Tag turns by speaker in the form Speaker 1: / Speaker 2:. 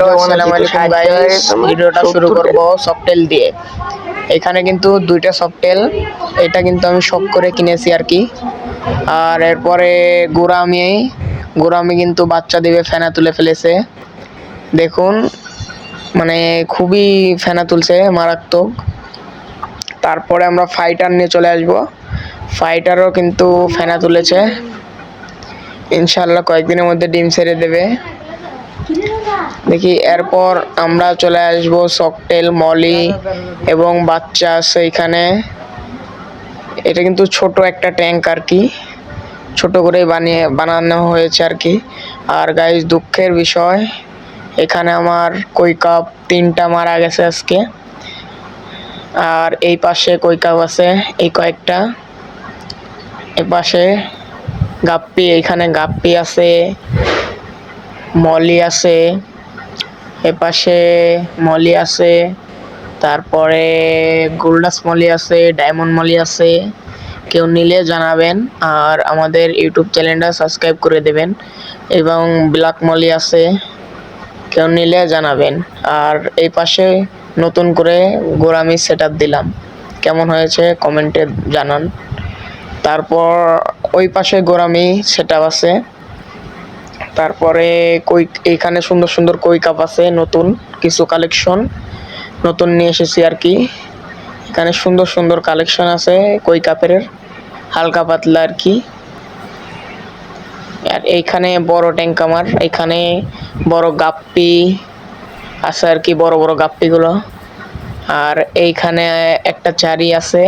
Speaker 1: আসসালামু আলাইকুম গাইস ভিডিওটা শুরু করব সফটেল দিয়ে। এখানে কিন্তু দুইটা সফটেল এটা কিন্তু আমি শখ করে কিনেছি আর কি। আর এরপরে গোরামি। গোরামি কিন্তু বাচ্চা দিবে ফেনা তুলে ফেলেছে। দেখুন মানে খুবই ফেনা তুলছে মারাত্মক। তারপরে আমরা ফাইটার নিয়ে চলে আসব। ফাইটারও কিন্তু ফেনা তুলেছে। ইনশাল্লাহ কয়েকদিনের মধ্যে ডিম ছেড়ে দেবে। দেখি, এরপর আমরা চলে আসব সকটেল মলি এবং বাচ্চা আছে এখানে। এটা কিন্তু ছোট একটা ট্যাঙ্ক আর কি। ছোট করে বানিয়ে, বানানো হয়েছে আর কি। আর গাইজ দুঃখের বিষয়, এখানে আমার কই কাপ তিনটা মারা গেছে আজকে। আর এই পাশে কই কাপ আছে, এই কয়েকটা। এ পাশে গাপ্পি, এখানে গাপ্পি আছে। মলি আছে, এপাশে মলি আছে, তারপরে গোল্ডাস মলি আছে, ডায়মন্ড মলি আছে। কেউ নিলে জানাবেন আর আমাদের ইউটিউব চ্যানেলটা সাবস্ক্রাইব করে দেবেন এবং ব্ল্যাক মলি আছে, কেউ নিলে জানাবেন। আর এই পাশে নতুন করে গোরামি সেট দিলাম। কেমন হয়েছে কমেন্টে জানান। তারপর ওই পাশে গোরামি সেট আছে। তারপরে কই, এখানে সুন্দর সুন্দর কই কাপ আছে, নতুন কিছু কালেকশন নতুন নিয়ে এসেছি আর কি। এখানে সুন্দর সুন্দর কালেকশন আছে কই কাপের, হালকা পাতলা আর কি। আর এইখানে বড় ট্যাঙ্ক আমার, এখানে বড় গাপ্পি আছে আর কি, বড় বড় গাপ্পিগুলো। আর এইখানে একটা চারি আছে।